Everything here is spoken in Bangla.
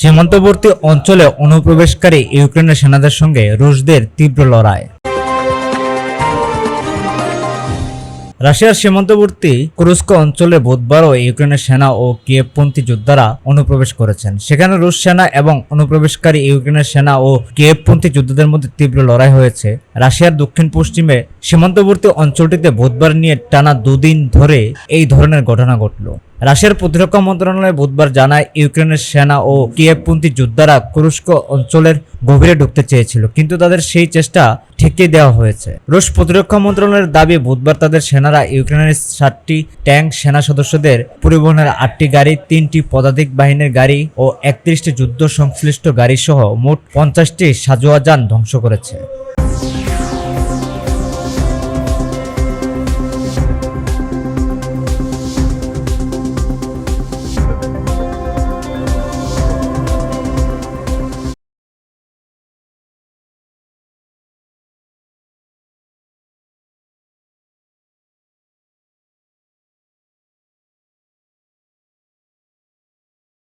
সীমান্তবর্তী অঞ্চলে অনুপ্রবেশকারী ইউক্রেনের সেনাদের সঙ্গে রুশদের তীব্র লড়াই। রাশিয়ার সীমান্তবর্তী কুরুস্ক অঞ্চলে বুধবারও ইউক্রেনের সেনা ও কিয়েবপন্থী যোদ্ধারা অনুপ্রবেশ করেছেন। সেখানে রুশ সেনা এবং অনুপ্রবেশকারী ইউক্রেনের সেনা ও কিয়েবপন্থী যোদ্ধাদের মধ্যে তীব্র লড়াই হয়েছে। রাশিয়ার দক্ষিণ পশ্চিমে সীমান্তবর্তী অঞ্চলটিতে বুধবার নিয়ে টানা দুদিন ধরে এই ধরনের ঘটনা ঘটল। রাশিয়ার প্রতিরক্ষা মন্ত্রণালয় বুধবার জানায়, ইউক্রেনের সেনা ও কিয়েভপন্থী যোদ্ধারা কুরস্ক অঞ্চলের গভীরে ঢুকতে চেয়েছিল, কিন্তু তাদের সেই চেষ্টা ঠেকিয়ে দেওয়া হয়েছে। রুশ প্রতিরক্ষা মন্ত্রণালয়ের দাবি, বুধবার তাদের সেনারা ইউক্রেনের ষাটটি ট্যাঙ্ক সেনা সদস্যদের পরিবহনের আটটি গাড়ি, তিনটি পদাতিক বাহিনীর গাড়ি ও একত্রিশটি যুদ্ধ সংশ্লিষ্ট গাড়ি সহ মোট পঞ্চাশটি সাজোয়া যান ধ্বংস করেছে।